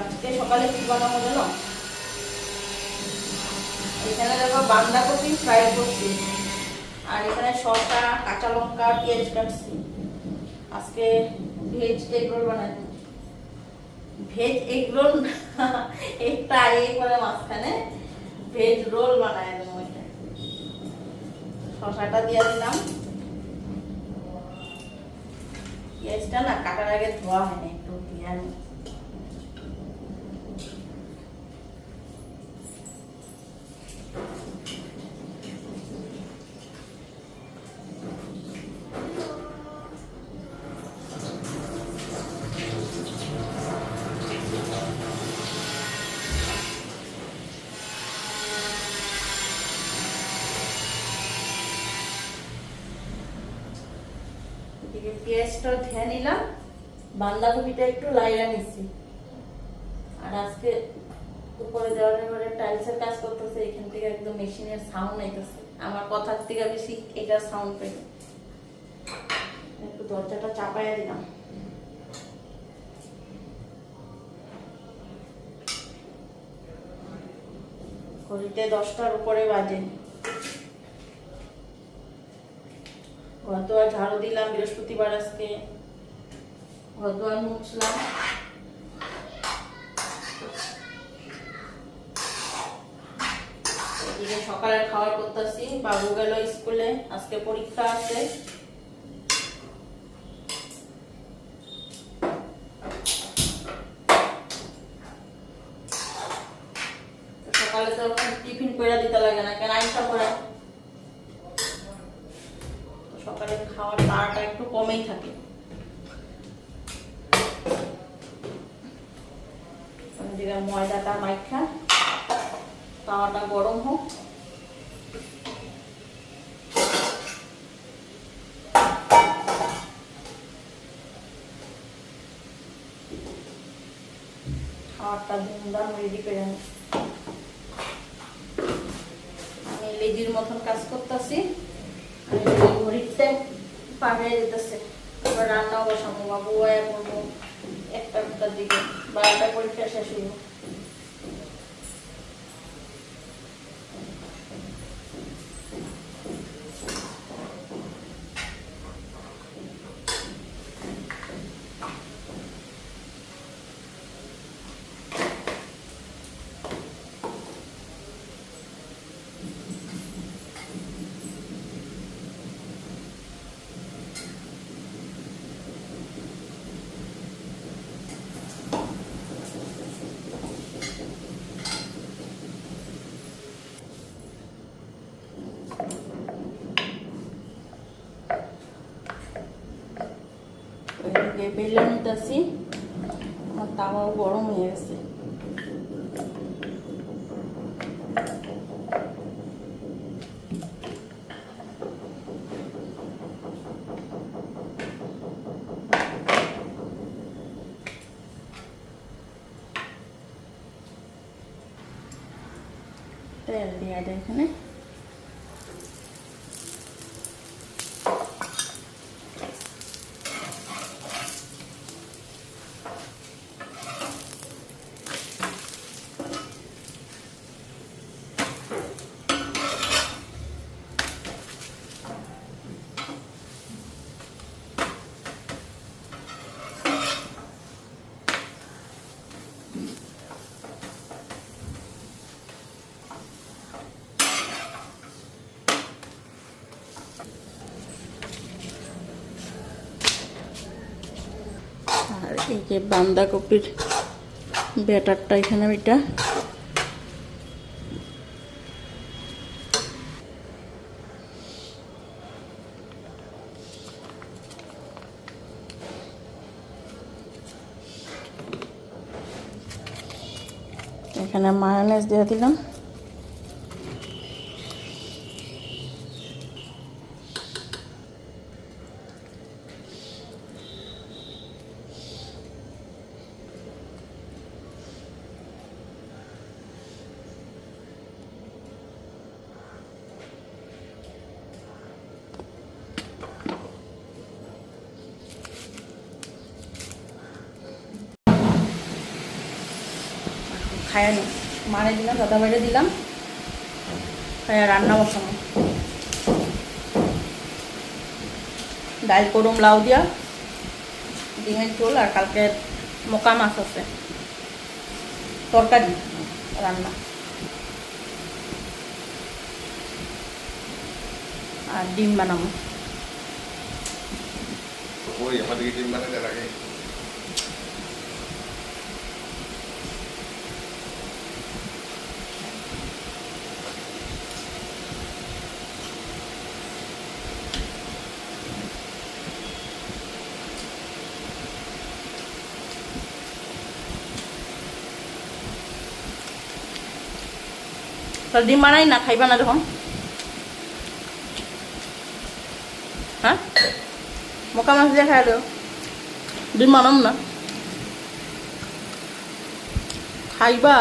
আজকে সকালে কি বানাবো এখানে দেখো বাঁধাকপি ফ্রাই করছি। আর এখানে শসা, কাঁচা লঙ্কা, পেঁয়াজ কাটছি। আজকে ভেজ এগ রোল বানাবো। ভেজ এগ রোল একটা এ করে মাঝখানে ভেজ রোল বানায় দেবো শসাটা দিয়ে দিলাম। পেঁয়াজটা না কাটার আগে ধোয়া হয়নি একটু দিয়ে আমি এদিকে পেঁয়াজটা ধুয়ে নিলাম বাঁধাকপিটা একটু লাইরা নিচ্ছি আর আজকে উপরে দেওয়ালের পরে টাইলসের কাজ করতেছে, এখান থেকে একদম মেশিনের সাউন্ড আইতেছে। আমার কথার থেকে বেশি এটার সাউন্ড পেয়ে একটু দরজাটা চাপাইয়া দিলাম। ঘড়িতে দশটার উপরে বাজে। ঘরদোয়ার ঝাড়ু দিলাম, বৃহস্পতিবার আজকে। ঘরদোয়ার মুছলাম এদিকে খাবার করতেছি বাবু গেল স্কুলে, আজকে পরীক্ষা আছে। সকালে তো টিফিন করে দিতে লাগে না, কেন সকালে খাওয়ার তাড়াটা একটু কমেই থাকে এদিকে ময়দাটা মাইখা, তাওয়াটা গরম হোক। খাওয়ারটা ধুমধাম আমি লেজির মতন কাজ ঘড়িতে বয়া করব একটা দুটার দিকে। বারোটা পরীক্ষা শেষ হইব। এদিকে বেলে নিতেছি আমার তাওয়াও গরম হয়ে গেছে। তেল দেয় এখানে। আর এই যে বাঁধাকপির ব্যাটারটা এখানে এটা এখানে মায়োনেজ দিয়ে দিলাম। খায় নি মানে দিলাম, দাদা বাইরে দিলাম। খাইয়া রান্না বসানো ডাল করুম লাউ দিয়া, ডিমের ঝোল, আর কালকে মোকা মাছ আছে। তরকারি, রান্না। আর ডিম বানাবো। ওই আমাদেরকে ডিম বানাতে লাগে। তাহলে বানাই না, খাইবা না যখন হ্যাঁ মোকা মাছ দিয়ে খাই ডিম বানাম না। খাইবা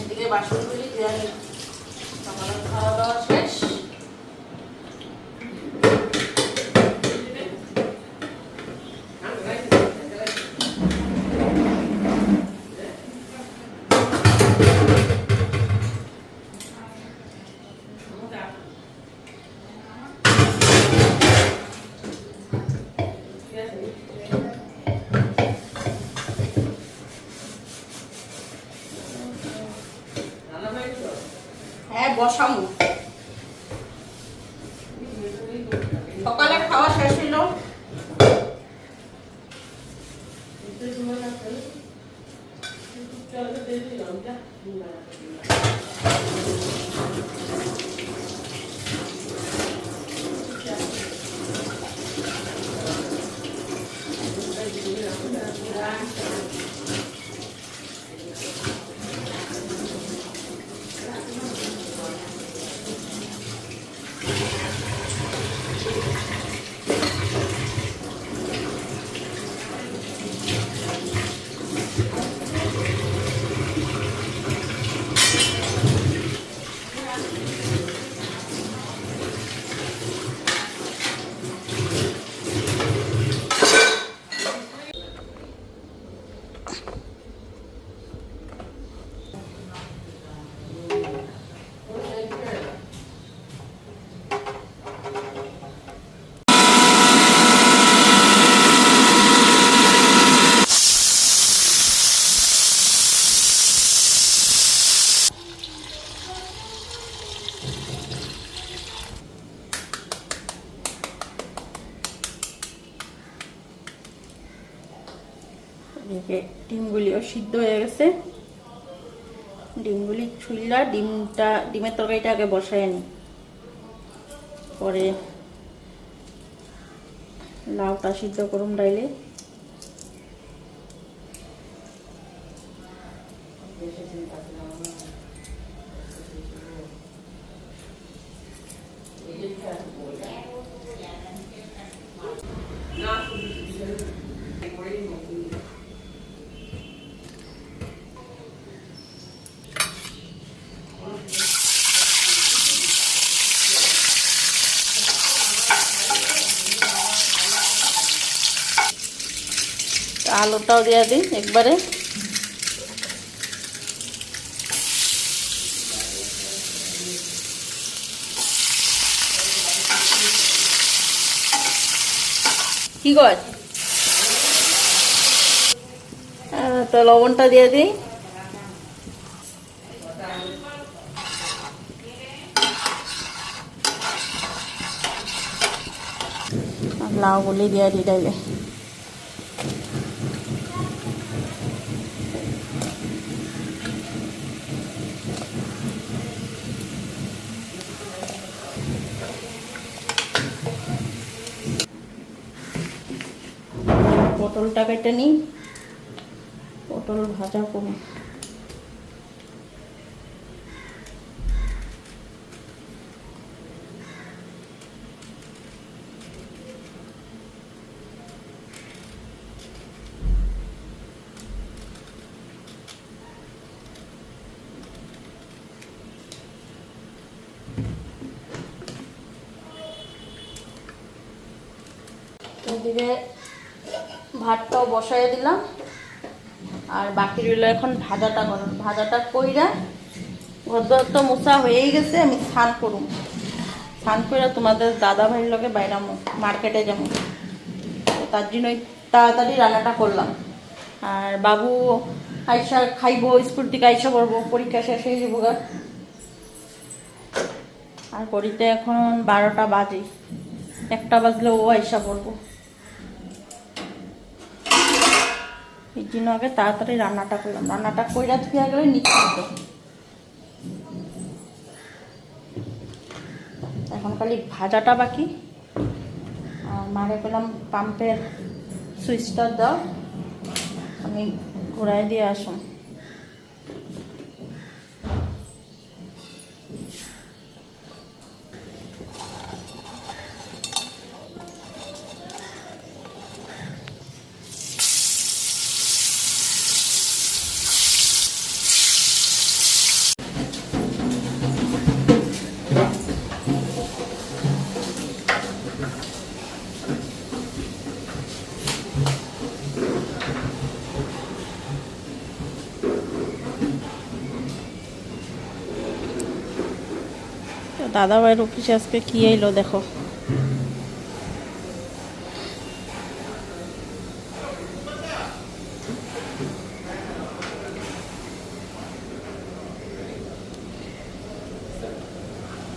এদিকে বাসনগুলি খাওয়া দাওয়া শেষ হ্যাঁ বসামু। সকালে খাওয়া শেষ হইল। এদিকে ডিমগুলিও সিদ্ধ হয়ে গেছে। ডিমগুলি ছুইলা ডিমটা, ডিমের তরকারিটা আগে বসায় নি। পরে লাউটা সিদ্ধ করুন ডাইলে। আলুটাও দিয়ে দিই একবারে। কি কর? তো লবণটা দিয়ে দিই। লাউগুলি দিয়ে দিই ডাইলে পটলটা কেটে নিই। পটল ভাজা করি এদিকে ভাতটাও বসাই দিলাম। আর বাকি রইল এখন ভাজাটা করার ভাজাটা কইরা ঘর তো মোছা হয়েই গেছে, আমি স্নান করুম। স্নান করে তোমাদের দাদা ভাইয়ের লগে বাইরামো, মার্কেটে যাব তার জন্যই তাড়াতাড়ি রান্নাটা করলাম। আর বাবু আইসা খাইবো, স্কুল থেকে আইসা করব পরীক্ষা শেষ হয়ে যাব। আর করিতে এখন বারোটা বাজে। একটা বাজলে ও আইসা পড়ব। এই জন্য আগে তাড়াতাড়ি রান্নাটা করলাম। রান্নাটা কইরা ধুয়ে গেলে নিশ্চিত এখন খালি ভাজাটা বাকি। আর মারে করলাম পাম্পের সুইচটা দাও, আমি ঘুরাই দিয়ে আসুন দাদা ভাইয়ের অফিসে আজকে কি এলো দেখো।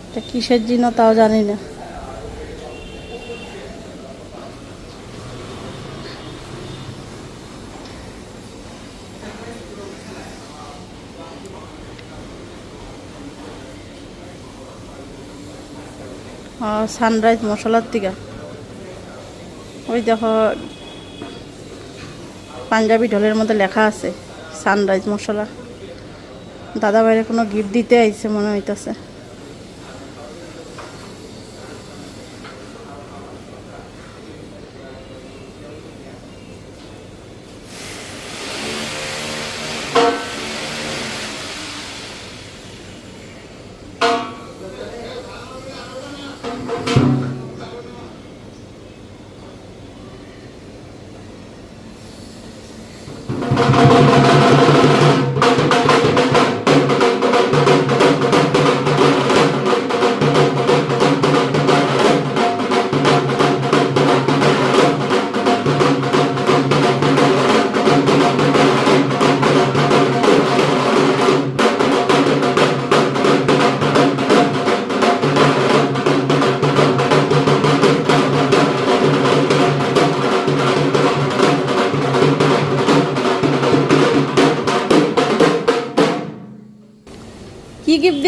এটা কিসের জন্য তাও জানি না। সানরাইজ মশলার থেকে ওই দেখো, পাঞ্জাবি ঢোলের মধ্যে লেখা আছে সানরাইজ মশলা। দাদা বাইরে কোনো গিফট দিতে আইছে, মনে হইতেছে।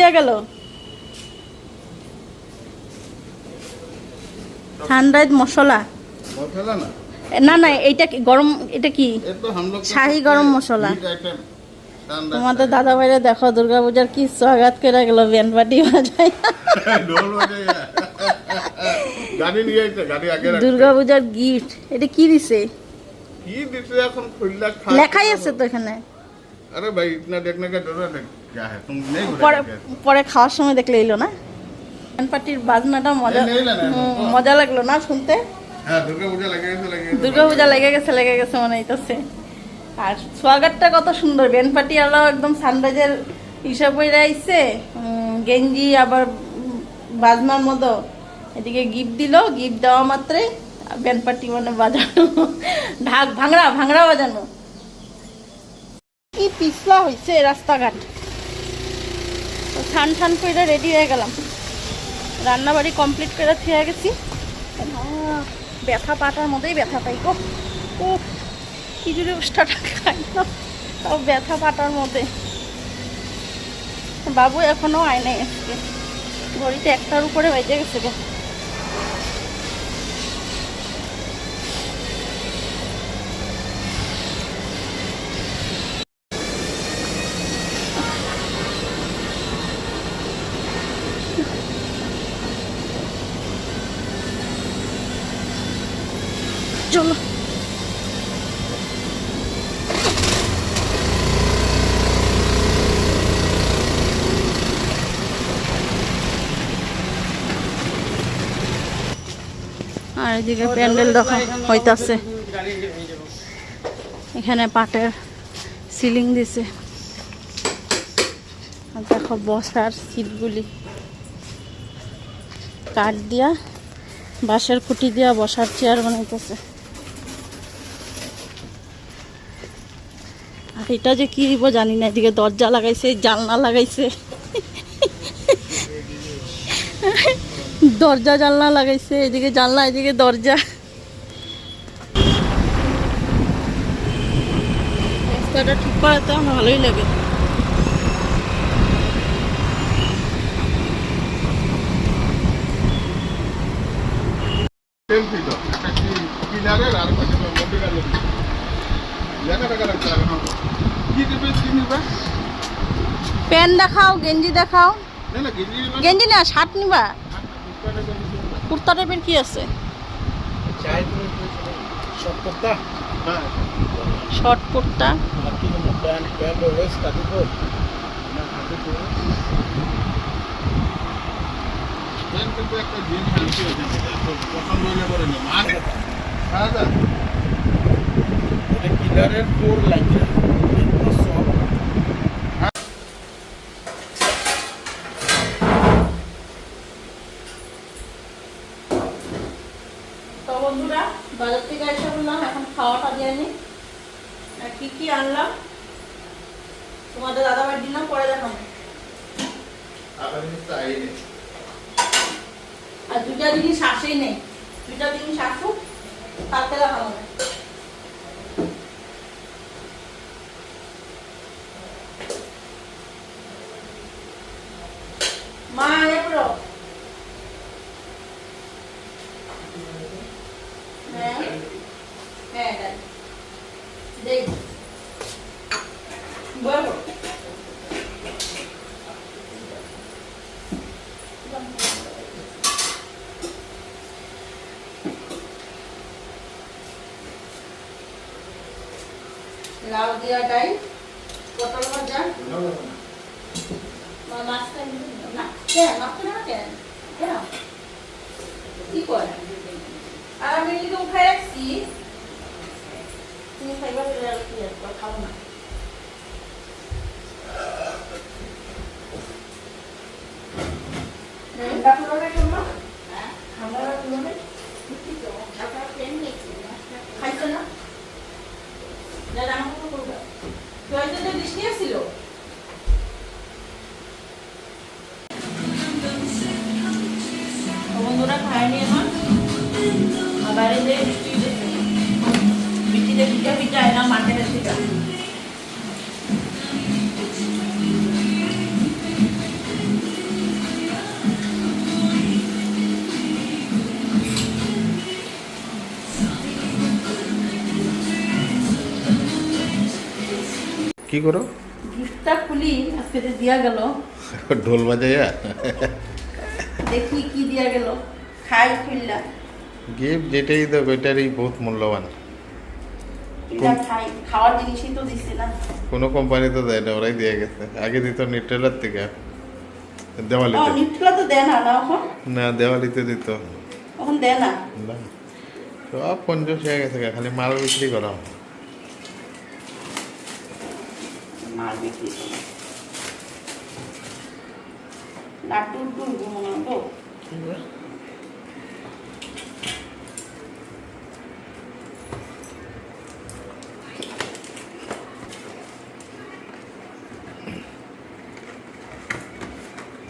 দিয়া গেল? সানরাইজ মশলা? না। না এইটা কি গরম এটা কি? শাহি গরম মশলা। তোমাদের দাদা ভাইরা দেখো দুর্গাপূজার কি স্বাগত করে গেল ব্যান্ড বাজাই বাজায়। দুর্গাপূজার গিফট এটা কি দিছে? লেখাই আছে তো এখানে। আরে ভাই ইতনা দেখনে কা জরুরত নেই পরে খাওয়ার সময় দেখলে এলো না? পাটির বাজনাটা মজা মজা লাগল না শুনতে? হ্যাঁ, দুর্গাপূজা লেগে গেছে লেগে গেছে মনে হইতেছে। আর সোয়াগারটা কত সুন্দর বেন পাটি আলো একদম সানরাইজের হিসাব হয়ে আইছে। গেঞ্জি আবার বাজনার মতো। এদিকে গিফট দিল গিফট দেওয়া মাত্রে বেন পাটি মানে বাজানো। ঢাক ভাঙড়া ভাঙড়া বাজানো। কি পিছলা হয়েছে রাস্তাঘাট। ঠান ঠান করে রেডি হয়ে গেলাম। রান্নাবাড়ি কমপ্লিট করে থিয়ে গেছি। ব্যথা পাটার মধ্যেই ব্যথা পাই গো। ও খিচুড়ি উষ্ঠাটা খাই তাও ব্যথা পাটার মধ্যে। বাবু এখনও আয় নাই আজকে ঘড়িতে একটার উপরে বেজে গেছে গো। আর এদিকে প্যান্ডেল দেখা হইতাছে। এখানে পাটের সিলিং দিছে। দেখো বসার সিটগুলি। কাঠ দিয়া, বাঁশের খুঁটি দিয়া বসার চেয়ার বানাইতেছে। আর এটা যে কি দিব জানি না, এদিকে দরজা লাগাইছে, জানলা লাগাইছে। দরজা জানলা লাগাইছে এদিকে জানলা এদিকে দরজা। রাস্তাটা ঠিক করাতে আমার ভালোই লাগে। প্যান্ট দেখাও গেঞ্জি দেখাও। গেঞ্জি না শার্ট নিবা। কুর্তা টাইপের কি আছে? হ্যাঁ। শর্ট কুর্তা। প্যান্ট কিন্তু একটা জিন্স আনছি ওখানে পছন্দ হইলে পরে নিম আর হ্যাঁ দাদা কিলারের ফোর লাগে তো বন্ধুরা বাজার থেকে এসে বললাম এখন খাওয়াটা দিয়ে নি। আর কি কি আনলাম? তোমাদের দাদা ভাই দিলাম পরে দেখাবো। আইনে আর দুটা জিনিস আসেই নেই। দুটা জিনিস আসুক তাতে দেখাবো মা এরপর হ্যাঁ হ্যাঁ দেখ দেখ বলো লাউ দেওয়াটাই পটল ভাজা। মাছটা না? কেন? মাছটা না কেন? কেন? কি করে? আর আমি এদিকে উঠাই রাখছি। তুমি খাইবা কি না। ঠান্ডা পুরোটা খাইছো না? দাদা আমাকে কি করো? গিফটটা খুলি আজকে যে দিয়া গেল। ঢোল বাজাইয়া? দেখি কি দিয়া গেল। খাই খুললা গিফট যেটাই দেবো এটারই বহুত মূল্যবান। খাওয়ার জিনিসই তো দিচ্ছে না। কোনো কোম্পানি তো দেয় না ওরাই দিয়ে গেছে। আগে দিত নিট্রেলার থেকে। দেওয়ালিতে। নিউট্রালা তো দেয় না না না দেওয়ালিতে দিত। এখন দেয় না? না। সব পঞ্চাশ হয়ে গেছে খালি মাল বিক্রি করা। উড্ডু মনে হয় তো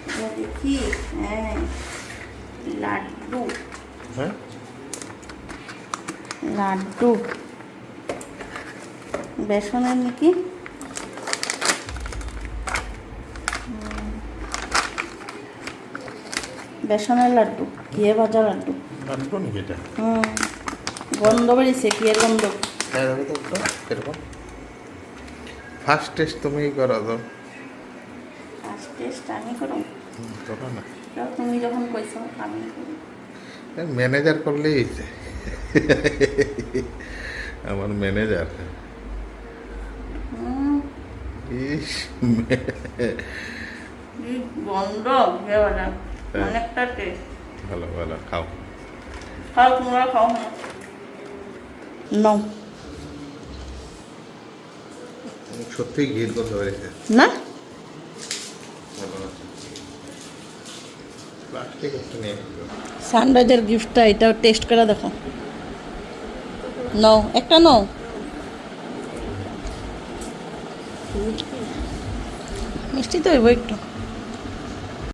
এটা দেখি হ্যাঁ লাড্ডু। হ্যাঁ? লাড্ডু। বেসনের নাকি? বেসনের লাড্ডু ঘিয়ে ভাজা লাড্ডু। লাড্ডু নাকি এটা হুম গন্ধ বেরিয়েছে ঘিয়ের গন্ধ। এরকম ফার্স্ট টেস্ট তুমিই করো তো? ফার্স্ট টেস্ট আমি করো করো না। তুমি যখন কইছো আমি ম্যানেজার করলেই হয়েছে আমার ম্যানেজার হুম। ইস কি গন্ধ। অনেকটা টেস্ট ভালো ভালো খাও। খাও তোমরা খাও। নাও। সত্যিই ঘির করতে পেরেছে না? প্লাস্টিক একটা নিয়ে সানরাইজের গিফটটা এটা টেস্ট করে দেখো। নাও একটা নাও। মিষ্টি তো হইব একটু।